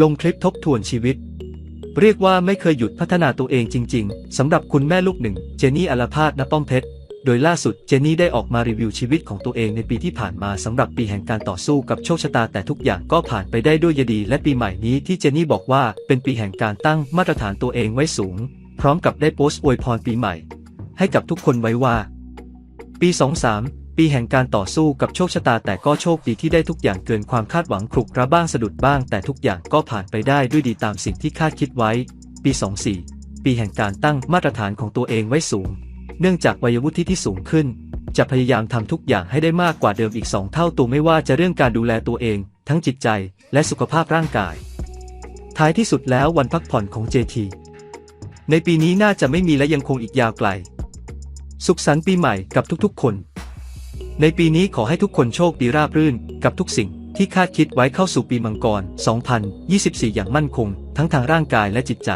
ลงคลิปทบทวนชีวิต เรียกว่าไม่เคยหยุดพัฒนาตัวเองจริง ๆสำหรับคุณแม่ลูกหนึ่ง เจนี่อลาพาดณป้อมเพชรโดยล่าสุดเจนี่ได้ออกมารีวิวชีวิตของตัวเองในปีที่ผ่านมาสำหรับปีแห่งการต่อสู้กับโชคชะตาแต่ทุกอย่างก็ผ่านไปได้ด้วยดี และปีใหม่นี้ที่เจนี่บอกว่าเป็นปีแห่งการตั้งมาตรฐานตัวเองไว้สูง พร้อมกับได้โพสต์อวยพรปีใหม่ ให้กับทุกคนไว้ว่า ปี 23 ปีแห่งการต่อสู้กับโชคชะตาแต่ก็โชคดีที่ได้ทุกอย่างเกินความคาดหวังครุกระบ้างสะดุดบ้าง แต่ทุกอย่างก็ผ่านไปได้ด้วยดีตามสิ่งที่คาดคิดไว้ ปี 24 ปีแห่งการตั้งมาตรฐานของตัวเองไว้สูง เนื่องจากวัยวุฒิที่สูงขึ้น จะพยายามทำทุกอย่างให้ได้มากกว่าเดิมอีกสองเท่าตัวไม่ว่าจะเรื่องการดูแลตัวเอง ทั้งจิตใจและสุขภาพร่างกาย ท้ายที่สุดแล้ววันพักผ่อนของ JT ในปีนี้น่าจะไม่มีและยังคงอีกยาวไกล สุขสันต์ปีใหม่กับทุกๆ คน ในปีนี้ขอให้ทุกคนโชคดีราบรื่น กับทุกสิ่งที่คาดคิดไว้เข้าสู่ปีมังกร 2024 อย่างมั่นคง ทั้งทางร่างกายและจิตใจ